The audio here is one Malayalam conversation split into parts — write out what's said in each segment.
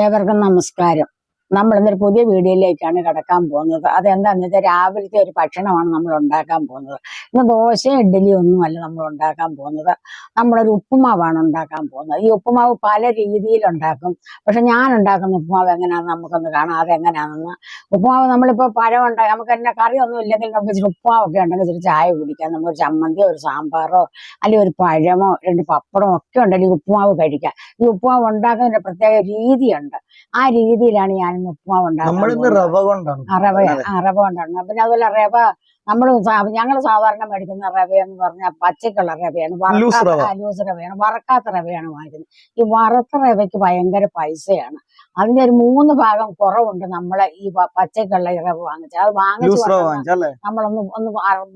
ഏവർക്കും നമസ്കാരം. നമ്മൾ ഇന്നൊരു പുതിയ വീഡിയോയിലേക്കാണ് കിടക്കാൻ പോകുന്നത്. അതെന്താന്ന് വെച്ചാൽ രാവിലത്തെ ഒരു ഭക്ഷണമാണ് നമ്മൾ ഉണ്ടാക്കാൻ പോകുന്നത്. ഇന്ന് ദോശയും ഇഡ്ഡലിയും ഒന്നുമല്ല നമ്മൾ ഉണ്ടാക്കാൻ പോകുന്നത്. നമ്മളൊരു ഉപ്പുമാവാണ് ഉണ്ടാക്കാൻ പോകുന്നത്. ഈ ഉപ്പുമാവ് പല രീതിയിൽ ഉണ്ടാക്കും. പക്ഷെ ഞാൻ ഉണ്ടാക്കുന്ന ഉപ്പുമാവ് എങ്ങനെയാണെന്ന് നമുക്കൊന്ന് കാണാം. അതെങ്ങനെയാണെന്ന്. ഉപ്പുമാവ് നമ്മളിപ്പോൾ പഴം ഉണ്ടാക്കി നമുക്ക് എന്നെ കറിയൊന്നും ഇല്ലെങ്കിൽ നമുക്ക് ഇച്ചിരി ഉപ്പുമാവൊക്കെ ഉണ്ടെങ്കിൽ ഇച്ചിരി ചായ കുടിക്കാം. നമുക്ക് ചമ്മന്തിയോ ഒരു സാമ്പാറോ അല്ലെങ്കിൽ ഒരു പഴമോ രണ്ട് പപ്പടമോ ഒക്കെ ഉണ്ടെങ്കിൽ ഉപ്പുമാവ് കഴിക്കാം. ഈ ഉപ്പുമാവ് ഉണ്ടാക്കുന്നതിന്റെ പ്രത്യേക രീതിയുണ്ട്. ആ രീതിയിലാണ് ഞാൻ ഉപ്പുമാവ് ഉണ്ടാക്കുന്നത് റവ കൊണ്ടാണ്. ആ റവ ആ റവ കൊണ്ടാണ്. പിന്നെ അതുപോലെ റവ നമ്മൾ ഞങ്ങൾ സാധാരണ മേടിക്കുന്ന റവ എന്ന് പറഞ്ഞാൽ പച്ചക്കുള്ള റവയാണ്. ലൂസ് റവയാണ്. വറക്കാത്ത റവയാണ് വാങ്ങിക്കുന്നത്. ഈ വറുത്ത റവയ്ക്ക് ഭയങ്കര പൈസയാണ്. അതിന്റെ ഒരു മൂന്ന് ഭാഗം കുറവുണ്ട് നമ്മളെ ഈ പച്ചക്കുള്ള ഇറവ് റവ വാങ്ങിച്ചത് അത് വാങ്ങിച്ച് നമ്മളൊന്ന് ഒന്ന്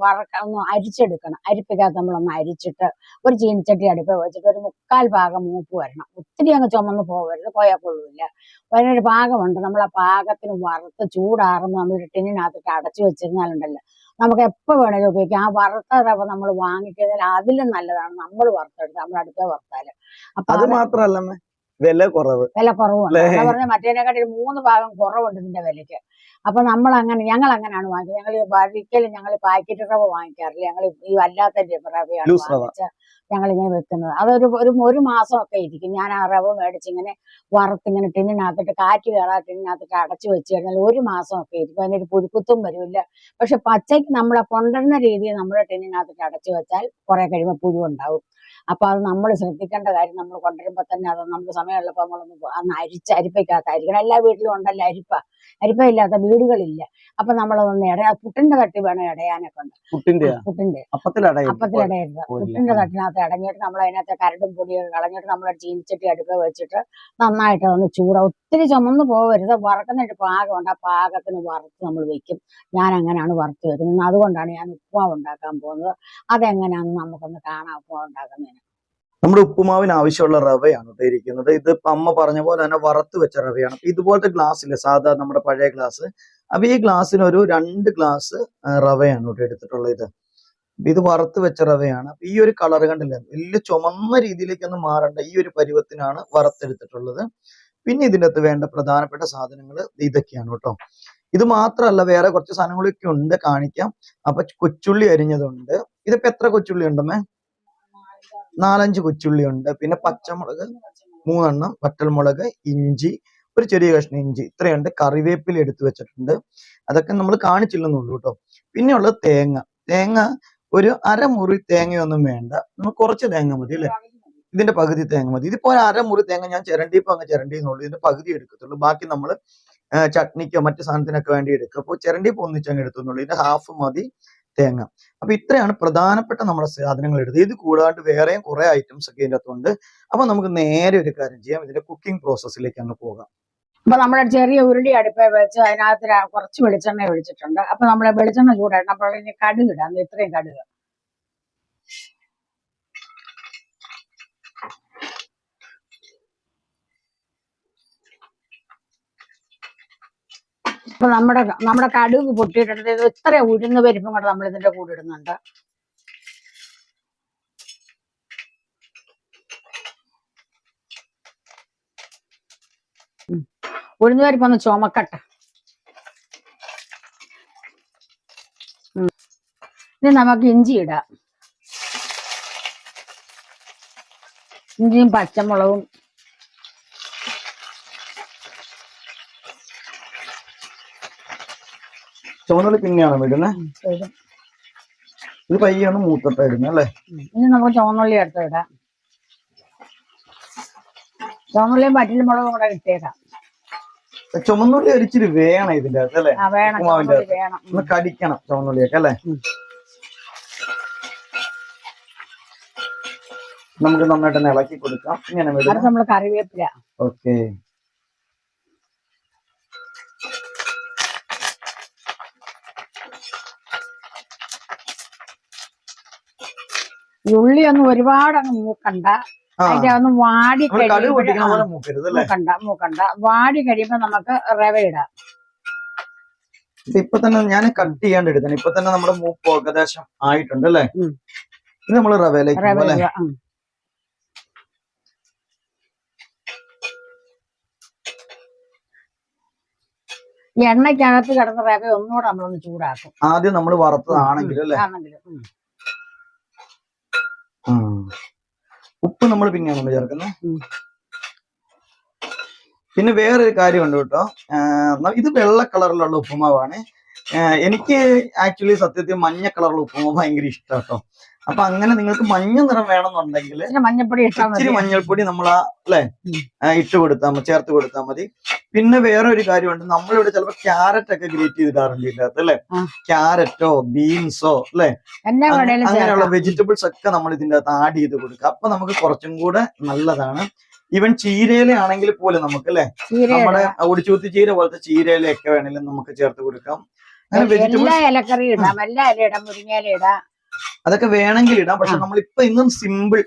വറക്ക ഒന്ന് അരിച്ചെടുക്കണം. അരിപ്പിക്കാത്ത നമ്മളൊന്ന് അരിച്ചിട്ട് ഒരു ചീനിച്ചട്ടി അടുപ്പ് വെച്ചിട്ട് ഒരു മുക്കാൽ ഭാഗം മൂപ്പ് വരണം. ഒത്തിരി അങ്ങ് ചുമന്ന് പോകരുത് പോയാൽ കൊള്ളില്ല. അതിനൊരു പാകമുണ്ട് നമ്മൾ ആ പാകത്തിന് വറുത്ത് ചൂടാറുമ്പോൾ നമ്മൾ ടിന്നിനകത്തിട്ട് അടച്ചു വെച്ചിരുന്നാലുണ്ടല്ലോ. നമുക്ക് എപ്പോൾ വേണേലും ഉപയോഗിക്കാം. ആ വറുത്ത റവ നമ്മൾ വാങ്ങിക്കുന്നതിൽ അതിലും നല്ലതാണ്. നമ്മൾ വറുത്തെടുത്ത് നമ്മൾ അടുത്ത വറുത്താൽ. അപ്പൊ അത് അമ്മേ, വില കുറവ്. വില കുറവുണ്ട്? അതാ പറഞ്ഞ മറ്റേതിനെക്കാട്ടി ഒരു മൂന്ന് ഭാഗം കുറവുണ്ട് ഇതിന്റെ വിലയ്ക്ക്. അപ്പൊ നമ്മൾ അങ്ങനെ ഞങ്ങൾ അങ്ങനെയാണ് വാങ്ങിക്കുന്നത് ഞങ്ങൾ ഒരിക്കലും ഞങ്ങൾ പാക്കറ്റ് റവ വാങ്ങിക്കാറില്ല. ഞങ്ങൾ ഈ അല്ലാത്ത റവയാണ് ലൂസ് ഇങ്ങനെ വെക്കുന്നത്. അതൊരു ഒരു ഒരു മാസമൊക്കെ ഒക്കെ ഇരിക്കും. ഞാൻ ആ റവ മേടിച്ച് ഇങ്ങനെ വറുത്തിങ്ങനെ ടിന്നിനകത്തിട്ട് കാറ്റ് കയറാ ടിന്നിനകത്തിട്ട് അടച്ചു വെച്ച് കഴിഞ്ഞാൽ ഒരു മാസമൊക്കെ ഒക്കെ ഇരിക്കും. അതിനൊരു പുഴുക്കുത്തും വരില്ല. പക്ഷെ പച്ചയ്ക്ക് നമ്മളെ കൊണ്ടുവരുന്ന രീതിയിൽ നമ്മുടെ ടിന്നിനകത്തിട്ട് അടച്ചു വെച്ചാൽ കുറെ കഴിയുമ്പോൾ പുഴു ഉണ്ടാവും അപ്പൊ അത് നമ്മൾ ശ്രദ്ധിക്കേണ്ട കാര്യം നമ്മൾ കൊണ്ടുവരുമ്പോൾ തന്നെ അത് നമുക്ക് സമയമുള്ളപ്പോൾ നമ്മളൊന്ന് അന്ന് അരിച്ച് അരിപ്പയ്ക്കകത്തായിരിക്കണം. എല്ലാ വീട്ടിലും ഉണ്ടല്ലോ അരിപ്പ. അരിപ്പ ഇല്ലാത്ത വീടുകളില്ല. അപ്പൊ നമ്മളതൊന്ന് ഇട പുട്ടിന്റെ തട്ടി വേണം ഇടയാനൊക്കെ ഉണ്ട്. പുട്ടിന്റെ പുട്ടിന്റെ അപ്പത്തിലട അപ്പത്തിലിടയരുത്. പുട്ടിന്റെ തട്ടിനകത്ത് ഇടഞ്ഞിട്ട് നമ്മൾ അതിനകത്ത് കരടും പൊടിയൊക്കെ കളഞ്ഞിട്ട് നമ്മൾ ചീനിച്ചട്ടി അടുപ്പ് വെച്ചിട്ട് നന്നായിട്ട് ഒന്ന് ചൂട ഒത്തിരി ചുമന്ന് പോകരുത് വറക്കുന്നിട്ട് പാകമുണ്ട് ആ പാകത്തിന് വറുത്ത് നമ്മൾ വെക്കും. ഞാൻ അങ്ങനെയാണ് വറുത്ത് വെക്കുന്നത്. അതുകൊണ്ടാണ് ഞാൻ ഉപ്പുമാവ് ഉണ്ടാക്കാൻ പോകുന്നത്. അതെങ്ങനെയാണെന്ന് നമുക്കൊന്ന് കാണാം ഉപ്പുമാവ് ഉണ്ടാക്കുന്നതിന്. നമ്മുടെ ഉപ്പുമാവിന് ആവശ്യമുള്ള റവയാണ് ഇരിക്കുന്നത് ഇത് അമ്മ പറഞ്ഞ പോലെ തന്നെ വറുത്ത് വെച്ച റവയാണ്. ഇതുപോലത്തെ ഗ്ലാസ് ഇല്ലേ? സാധാ നമ്മുടെ പഴയ ഗ്ലാസ് അപ്പൊ ഈ ഗ്ലാസ്സിന് ഒരു രണ്ട് ഗ്ലാസ് റവയാണ് ഇവിടെ എടുത്തിട്ടുള്ളത്. ഇത് ഇത് വറുത്ത് വെച്ച റവയാണ്. ഈ ഒരു കളർ കണ്ടില്ല? വലിയ ചുമന്ന രീതിയിലേക്ക് ഒന്ന് മാറണ്ട. ഈ ഒരു പരുവത്തിനാണ് വറുത്തെടുത്തിട്ടുള്ളത്. പിന്നെ ഇതിന്റെ അകത്ത് വേണ്ട പ്രധാനപ്പെട്ട സാധനങ്ങൾ ഇതൊക്കെയാണ് കേട്ടോ. ഇത് മാത്രമല്ല വേറെ കുറച്ച് സാധനങ്ങളൊക്കെ ഉണ്ട് കാണിക്കാം. അപ്പൊ കൊച്ചുള്ളി അരിഞ്ഞതുണ്ട്. ഇതിപ്പോ എത്ര കൊച്ചുള്ളി ഉണ്ടമ്മേ നാലഞ്ച് കൊച്ചുള്ളി ഉണ്ട്. പിന്നെ പച്ചമുളക് മൂന്നെണ്ണം വറ്റൽമുളക് ഇഞ്ചി ഒരു ചെറിയ കഷ്ണം ഇഞ്ചി. ഇത്രയുണ്ട്. കറിവേപ്പില എടുത്തു വെച്ചിട്ടുണ്ട്. അതൊക്കെ നമ്മൾ കാണിച്ചില്ലെന്നുള്ളൂ കേട്ടോ. പിന്നെയുള്ളത് തേങ്ങ. തേങ്ങ ഒരു അരമുറി തേങ്ങയൊന്നും വേണ്ട. നമുക്ക് കുറച്ച് തേങ്ങ മതി അല്ലേ? ഇതിന്റെ പകുതി തേങ്ങ മതി. ഇതിപ്പോ ഒരു അരമുറി തേങ്ങ ഞാൻ ചിരണ്ടിയപ്പോ അങ്ങ് ചിരണ്ടി എന്നുള്ളൂ. ഇതിന്റെ പകുതി എടുക്കത്തുള്ളൂ. ബാക്കി നമ്മൾ ചട്നിക്കോ മറ്റു സാധനത്തിനൊക്കെ വേണ്ടി എടുക്കും അപ്പോൾ ഒന്നിച്ച് അങ്ങ് എടുത്തുന്നുള്ളൂ. ഇതിന്റെ ഹാഫ് മതി തേങ്ങ. അപ്പൊ ഇത്രയാണ് പ്രധാനപ്പെട്ട നമ്മുടെ സാധനങ്ങൾ എടുത്തത്. ഇത് കൂടാണ്ട് വേറെയും കുറെ ഐറ്റംസ് ഒക്കെ ഇതിന്റെ അകത്തുണ്ട്. അപ്പൊ നമുക്ക് നേരെ ഒരു കാര്യം ചെയ്യാം. ഇതിന്റെ കുക്കിംഗ് പ്രോസസ്സിലേക്ക് അങ്ങ് പോകാം. അപ്പൊ നമ്മുടെ ചെറിയ ഉരുളി അടുപ്പേ വെച്ച് അതിനകത്ത് കുറച്ച് വെളിച്ചെണ്ണ ഒഴിച്ചിട്ടുണ്ട്. അപ്പൊ നമ്മളെ വെളിച്ചെണ്ണ ചൂടായിട്ട് അപ്പോൾ ഇനി കടുക് ഇടാം. ഇത്രയും കടുക്. അപ്പൊ നമ്മുടെ നമ്മുടെ കടുക് പൊട്ടിയിട്ടുണ്ട്. ഇത് ഇത്ര ഉരുന്ന് പരിപ്പും കൂടെ നമ്മൾ ഇതിന്റെ കൂടെ ഇടുന്നുണ്ട്. ഉഴുന്ന് പരിപ്പ് ഒന്ന് ചുമക്കട്ടെ ഇനി നമുക്ക് ഇഞ്ചി ഇടാം. ഇഞ്ചിയും പച്ചമുളകും. ചുവന്നുള്ളി പിന്നെയാണ് ഇടുന്നത് ഇത് പയ്യാണ് മൂത്തട്ട ഇടുന്നത് അല്ലേ? ഇനി നമുക്ക് ചുവന്നുള്ളി അടുത്ത് ഇടാം. ചുവന്നുള്ളിയും പറ്റിലും മുളകും കൂടെ ഇട്ടേക്കാം ചുമന്നുള്ളി ഒരിച്ചിരി വേണം ഇതിന്റെ അകത്ത് അല്ലേ? ഉപ്പുമാവിന്റെ അകത്ത്. ഒന്ന് കടിക്കണം ചുമന്നുള്ളിയൊക്കെ അല്ലേ? നമുക്ക് നന്നായിട്ട് ഇളക്കി കൊടുക്കാം. ഇങ്ങനെ കറിവേപ്പില. ഓക്കെ. ഉള്ളി ഒന്നും ഒരുപാട് അങ്ങ് മൂക്കണ്ട. ആ അതിന്റെ ഒന്ന് വാടി മൂക്കണ്ട മൂക്കണ്ട. വാടി കഴിയുമ്പോ നമുക്ക് റവ ഇടാം. ഇപ്പൊ തന്നെ ഞാൻ കട്ട് ചെയ്യാണ്ട് എടുത്തേ ഇപ്പൊ തന്നെ നമ്മുടെ മൂപ്പ് ഏകദേശം ആയിട്ടുണ്ട് അല്ലേ. ഇത് നമ്മൾ റവയിലേക്ക് അല്ലേ? എണ്ണയ്ക്കകത്ത് കിടന്ന റവ ഒന്നുകൂടെ നമ്മളൊന്ന് ചൂടാക്കും. ആദ്യം നമ്മൾ വറുത്തതാണെങ്കിലും അല്ലെ? ആണെങ്കിലും. ഉപ്പ് നമ്മൾ പിന്നെയാണ് നമ്മൾ ചേർക്കുന്നത് പിന്നെ വേറൊരു കാര്യമുണ്ട് കേട്ടോ. ഇത് വെള്ള കളറിലുള്ള ഉപ്പുമാവാണ്. എനിക്ക് ആക്ച്വലി സത്യത്തിൽ മഞ്ഞ കളറുള്ള ഉപ്പുമാവ് ഭയങ്കര ഇഷ്ടം കേട്ടോ അപ്പൊ അങ്ങനെ നിങ്ങൾക്ക് മഞ്ഞ നിറം വേണമെന്നുണ്ടെങ്കിൽ മതി. ഇച്ചിരി മഞ്ഞൾപ്പൊടി നമ്മൾ അല്ലെ? ഉം. ഇട്ട് കൊടുത്താൽ മതി ചേർത്ത് കൊടുത്താൽ മതി. പിന്നെ വേറെ ഒരു കാര്യമുണ്ട്. നമ്മളിവിടെ ചിലപ്പോൾ ക്യാരറ്റ് ഒക്കെ ഗ്രേറ്റ് ചെയ്തിടാറുണ്ട് ഇതിനകത്ത് അല്ലെ? ക്യാരറ്റോ ബീൻസോ അല്ലെ? അങ്ങനെയുള്ള വെജിറ്റബിൾസ് ഒക്കെ നമ്മൾ ഇതിന്റെ അകത്ത് ആഡ് ചെയ്ത് കൊടുക്കുക അപ്പൊ നമുക്ക് കുറച്ചും കൂടെ നല്ലതാണ്. ഈവൻ ചീരയില ആണെങ്കിൽ പോലും നമുക്ക് അല്ലെ? നമ്മുടെ ഒടിച്ചൂത്തി ചീര പോലത്തെ ചീരയിലൊക്കെ വേണമെങ്കിലും നമുക്ക് ചേർത്ത് കൊടുക്കാം. അങ്ങനെ വെജിറ്റബിൾസ് ഇലക്കറി ഇടാം. എല്ലാ ഇല ഇടാം മുരിങ്ങയില ഇടാം. അതൊക്കെ വേണമെങ്കിൽ ഇടാം പക്ഷെ. നമ്മൾ ഇപ്പൊ ഇന്നും സിമ്പിൾ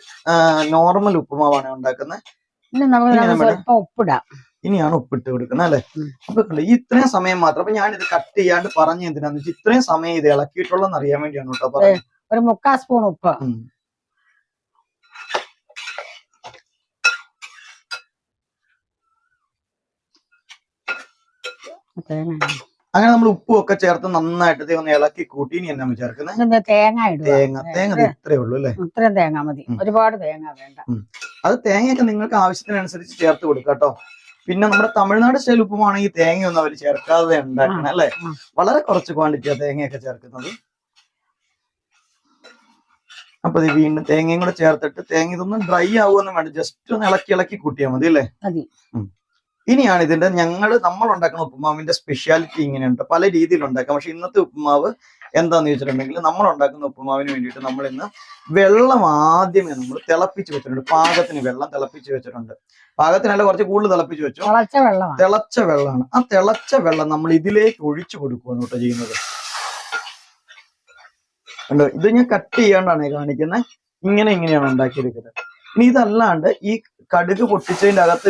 നോർമൽ ഉപ്പുമാവാണ് ഉണ്ടാക്കുന്നത്. ഉപ്പിടാം ഇനിയാണ് ഉപ്പിട്ട് കൊടുക്കുന്നത് അല്ലെ. അപ്പൊ ഈ ഇത്രയും സമയം മാത്രം അപ്പൊ ഞാൻ ഇത് കട്ട് ചെയ്യാണ്ട് പറഞ്ഞ എന്തിനാന്ന് വെച്ചാൽ ഇത്രയും സമയം ഇത് ഇളക്കിയിട്ടുള്ളതെന്ന് അറിയാൻ വേണ്ടിയാണ് കേട്ടോ പറഞ്ഞത് ഒരു മുക്കാൽ സ്പൂൺ ഉപ്പ്. തേങ്ങ അങ്ങനെ നമ്മൾ ഉപ്പും ഒക്കെ ചേർത്ത് നന്നായിട്ട് ഒന്ന് ഇളക്കി കൂട്ടി. ഇനി എന്നാ ചേർക്കുന്നത് തേങ്ങ തേങ്ങ. തേങ്ങ ഇത്രേ ഉള്ളൂ അല്ലേ? ഇത്രയും തേങ്ങ മതി. ഒരുപാട് തേങ്ങ വേണ്ട. അത് തേങ്ങയൊക്കെ നിങ്ങൾക്ക് ആവശ്യത്തിനനുസരിച്ച് ചേർത്ത് കൊടുക്കാട്ടോ കേട്ടോ. പിന്നെ നമ്മുടെ തമിഴ്നാട് സ്റ്റൈൽ ഉപ്പുമാണെങ്കിൽ തേങ്ങയൊന്നും അവർ ചേർക്കാതെ ഉണ്ടാക്കണം അല്ലെ? വളരെ കുറച്ച് ക്വാണ്ടിറ്റിയാണ് തേങ്ങയൊക്കെ ചേർക്കുന്നത്. അപ്പൊ ഇത് വീണ്ടും തേങ്ങയും കൂടെ ചേർത്തിട്ട് തേങ്ങ ഇതൊന്നും ഡ്രൈ ആവുമെന്ന് വേണ്ട ജസ്റ്റ് ഒന്ന് ഇളക്കി ഇളക്കി കൂട്ടിയാൽ മതി അല്ലേ? ഇനിയാണ് ഇതിന്റെ ഞങ്ങൾ നമ്മൾ ഉണ്ടാക്കുന്ന ഉപ്പുമാവിന്റെ സ്പെഷ്യാലിറ്റി ഇങ്ങനെയുണ്ട്. പല രീതിയിൽ ഉണ്ടാക്കാം. പക്ഷെ ഇന്നത്തെ ഉപ്പുമാവ് എന്താന്ന് ചോദിച്ചിട്ടുണ്ടെങ്കിൽ നമ്മൾ ഉണ്ടാക്കുന്ന ഉപ്പുമാവിന് വേണ്ടിയിട്ട് നമ്മൾ ഇന്ന് വെള്ളം ആദ്യമേ നമ്മൾ തിളപ്പിച്ച് വെച്ചിട്ടുണ്ട്. പാകത്തിന് വെള്ളം തിളപ്പിച്ച് വെച്ചിട്ടുണ്ട്. പാകത്തിനല്ല കുറച്ച് കൂടുതൽ തിളപ്പിച്ച് വെച്ചു. തിളച്ച വെള്ളമാണ്. ആ തിളച്ച വെള്ളം നമ്മൾ ഇതിലേക്ക് ഒഴിച്ചു കൊടുക്കുകയാണ് കേട്ടോ ചെയ്യുന്നത്. കണ്ടോ? ഇത് ഞാൻ കട്ട് ചെയ്യാണ്ടാണ് കാണിക്കുന്നത് ഇങ്ങനെ ഇങ്ങനെയാണ് ഉണ്ടാക്കിയെടുക്കുന്നത്. ഇനി ഇതല്ലാണ്ട് ഈ കടുക് പൊട്ടിച്ചതിന്റെ അകത്ത്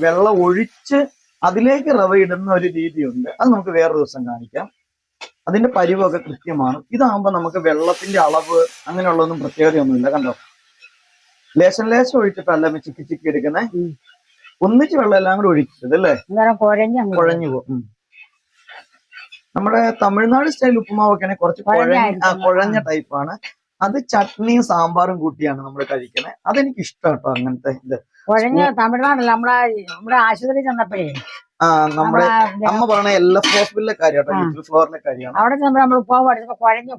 വെള്ളം ഒഴിച്ച് അതിലേക്ക് റവ ഇടുന്ന ഒരു രീതിയുണ്ട്. അത് നമുക്ക് വേറെ ദിവസം കാണിക്കാം. അതിന്റെ പരിവൊക്കെ കൃത്യമാണ്. ഇതാകുമ്പോൾ നമുക്ക് വെള്ളത്തിന്റെ അളവ് അങ്ങനെയുള്ളതൊന്നും പ്രത്യേകതയൊന്നുമില്ല. കണ്ടോ? ലേശം ലേശം ഒഴിച്ചിട്ടല്ല ചിക്കി ചിക്കി എടുക്കുന്നേ. ഒന്നിച്ച് വെള്ളം എല്ലാം കൂടെ ഒഴിക്കരുത് അല്ലേ? കുഴഞ്ഞ് പോകും. നമ്മുടെ തമിഴ്നാട് സ്റ്റൈൽ ഉപ്പുമാവൊക്കെ കുറച്ച് കുഴഞ്ഞ ടൈപ്പാണ്. അത് ചട്നിയും സാമ്പാറും കൂട്ടിയാണ് നമ്മൾ കഴിക്കുന്നത് അതെനിക്ക് ഇഷ്ടം കേട്ടോ അങ്ങനത്തെ ഇത്. കുഴഞ്ഞ് തമിഴ്നാടല്ല നമ്മളെ നമ്മുടെ ആശുപത്രി ചെന്നപ്പോഴേ. ആ നമ്മുടെ അമ്മ പറഞ്ഞ എൽ എഫ് ഹോസ്പിറ്റലിലെ കാര്യം കേട്ടോ ആ. ലിറ്റിൽ ഫ്ലോറിലെ കാര്യമാണ് അവിടെ നമ്മൾ ഉപ്പാവ് കുഴഞ്ഞ.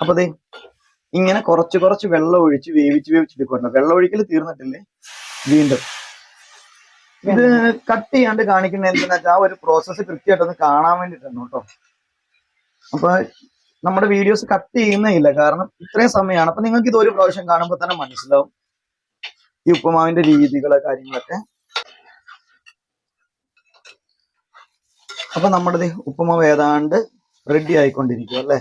അപ്പൊ ഇങ്ങനെ കുറച്ച് കുറച്ച് വെള്ളം ഒഴിച്ച് വേവിച്ച് വേവിച്ചിട്ട് വെള്ളം ഒഴിക്കൽ തീർന്നിട്ടില്ലേ? വീണ്ടും. ഇത് കട്ട് ചെയ്യാണ്ട് കാണിക്കുന്ന എന്താ വെച്ചാൽ ആ ഒരു പ്രോസസ്സ് കൃത്യമായിട്ടൊന്ന് കാണാൻ വേണ്ടിട്ടുണ്ടോ കേട്ടോ. അപ്പൊ നമ്മുടെ വീഡിയോസ് കട്ട് ചെയ്യുന്നേ ഇല്ല കാരണം ഇത്രയും സമയമാണ്. അപ്പൊ നിങ്ങൾക്ക് ഇത് ഒരു പ്രാവശ്യം കാണുമ്പോൾ തന്നെ മനസ്സിലാവും. ഈ ഉപ്പുമാവിന്റെ രീതികൾ കാര്യങ്ങളൊക്കെ. അപ്പൊ നമ്മുടെ ഉപ്പുമാവ് ഏതാണ്ട് റെഡി ആയിക്കൊണ്ടിരിക്കും അല്ലേ?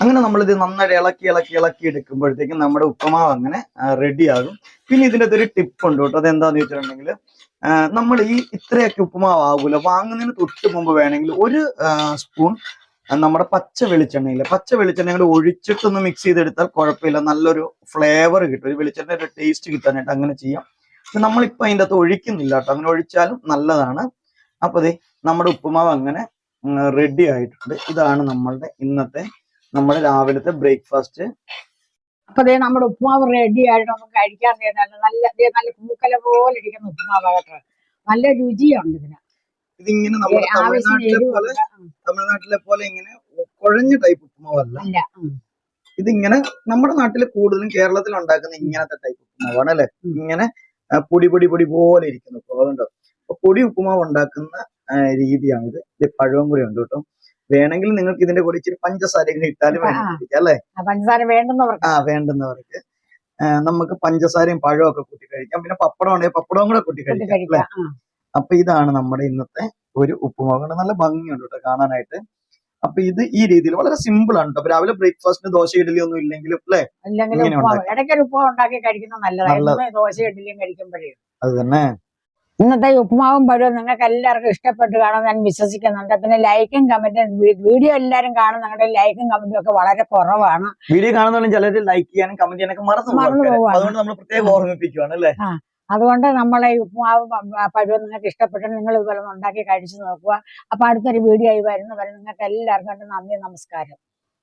അങ്ങനെ നമ്മളിത് നന്നായിട്ട് ഇളക്കി ഇളക്കി ഇളക്കി എടുക്കുമ്പോഴത്തേക്കും നമ്മുടെ ഉപ്പുമാവ് അങ്ങനെ റെഡി ആകും. പിന്നെ ഇതിന്റെ ഒരു ടിപ്പ് ഉണ്ട് കേട്ടോ. അതെന്താന്ന് ചോദിച്ചിട്ടുണ്ടെങ്കിൽ നമ്മൾ ഈ ഇത്രയൊക്കെ ഉപ്പുമാവ് ആകൂല വാങ്ങുന്നതിന് തൊട്ട് മുമ്പ് വേണമെങ്കിൽ ഒരു സ്പൂൺ നമ്മുടെ പച്ച വെളിച്ചെണ്ണയിൽ പച്ച വെളിച്ചെണ്ണ കൂടെ ഒഴിച്ചിട്ടൊന്ന് മിക്സ് ചെയ്തെടുത്താൽ കുഴപ്പമില്ല. നല്ലൊരു ഫ്ലേവർ കിട്ടും. ഒരു വെളിച്ചെണ്ണ ഒരു ടേസ്റ്റ് കിട്ടാനായിട്ട് അങ്ങനെ ചെയ്യാം. നമ്മളിപ്പോൾ അതിന്റെ അകത്ത് ഒഴിക്കുന്നില്ല കേട്ടോ. അങ്ങനെ ഒഴിച്ചാലും നല്ലതാണ്. അപ്പോൾ ദേ നമ്മുടെ ഉപ്പുമാവ് അങ്ങനെ റെഡി ആയിട്ടുണ്ട്. ഇതാണ് നമ്മളുടെ ഇന്നത്തെ നമ്മുടെ രാവിലത്തെ ബ്രേക്ക്ഫാസ്റ്റ് അപ്പൊ ദേ നമ്മുടെ ഉപ്പുമാവ് റെഡി ആയിട്ട് നമുക്ക് കഴിക്കാൻ നല്ല നല്ല ദേ നല്ല പൂക്കല പോലെ ഇരിക്കുന്ന ഉപ്പുമാവാകട്ടെ നല്ല രുചിയുണ്ട് ഇതിന്. ഇതിങ്ങനെ നമ്മുടെ തമിഴ്നാട്ടിലെ പോലെ തമിഴ്നാട്ടിലെ പോലെ ഇങ്ങനെ കുഴഞ്ഞ ടൈപ്പ് ഉപ്പുമാവല്ല. ഇതിങ്ങനെ നമ്മുടെ നാട്ടിൽ കൂടുതലും കേരളത്തിൽ ഉണ്ടാക്കുന്ന ഇങ്ങനത്തെ ടൈപ്പ് ഉപ്പുമാവാണ് അല്ലെ? ഇങ്ങനെ പൊടി പൊടി പൊടി പോലെ ഇരിക്കുന്നു ഉപ്പുമാവ് ഉണ്ടോ അപ്പൊ പൊടി ഉപ്പുമാവ് ഉണ്ടാക്കുന്ന രീതിയാണിത്. ഇത് പഴവും കൂടി ഉണ്ട് കേട്ടോ. വേണമെങ്കിൽ നിങ്ങൾക്ക് ഇതിന്റെ കൂടെ ഇച്ചിരി പഞ്ചസാര ഇങ്ങനെ ഇട്ടാലും അല്ലേ? പഞ്ചസാര വേണ്ടുന്നവർക്ക്. ആ വേണ്ടുന്നവർക്ക്. നമുക്ക് പഞ്ചസാരയും പഴവും ഒക്കെ കൂട്ടി കഴിക്കാം. പിന്നെ പപ്പടം ഉണ്ടെങ്കിൽ പപ്പടവും കൂടെ കൂട്ടി കഴിക്കാം അല്ലെ? അപ്പൊ ഇതാണ് നമ്മുടെ ഇന്നത്തെ ഒരു ഉപ്പുമാവ് നല്ല ഭംഗിയുണ്ട് കേട്ടോ കാണാനായിട്ട്. അപ്പൊ ഇത് ഈ രീതിയിൽ വളരെ സിമ്പിൾ ആണ് കേട്ടോ. രാവിലെ ബ്രേക്ക്ഫാസ്റ്റിന് ദോശ ഇഡലി ഒന്നും ഇല്ലെങ്കിലും അല്ലേ. ഇടയ്ക്കൊരു ഉപ്പുമാവ് ഉണ്ടാക്കി കഴിക്കുന്നത് നല്ലതാണ് ദോശ ഇഡലിയും കഴിക്കുമ്പോഴേ. അത് തന്നെ. ഇന്നത്തെ ഉപ്പുമാവും പഴവും നിങ്ങൾക്ക് എല്ലാവർക്കും ഇഷ്ടപ്പെട്ട് കാണാൻ ഞാൻ വിശ്വസിക്കുന്നുണ്ട്. പിന്നെ ലൈക്കും കമന്റും വീഡിയോ എല്ലാവരും കാണും. നിങ്ങളുടെ ലൈക്കും കമന്റും ഒക്കെ വളരെ കുറവാണ്. വീഡിയോ കാണുന്നവരും ചിലര് ലൈക്ക് ചെയ്യാനും കമന്റ് ചെയ്യാനൊക്കെ മറന്നു. അതുകൊണ്ട് നമ്മൾ പ്രത്യേകം ഓർമ്മിപ്പിക്കുവാണ് അല്ലേ? അതുകൊണ്ട് നമ്മളെ ഈ ഉപ്പുമാവ് പഴവും നിങ്ങൾക്ക് ഇഷ്ടപ്പെട്ടെങ്കിൽ നിങ്ങൾ ഇതുപോലെ ഉണ്ടാക്കി കഴിച്ചു നോക്കുക. അപ്പൊ അടുത്തൊരു വീഡിയോ ആയി വരുന്നവരെ നിങ്ങൾക്ക് എല്ലാവർക്കും നന്ദി നമസ്കാരം.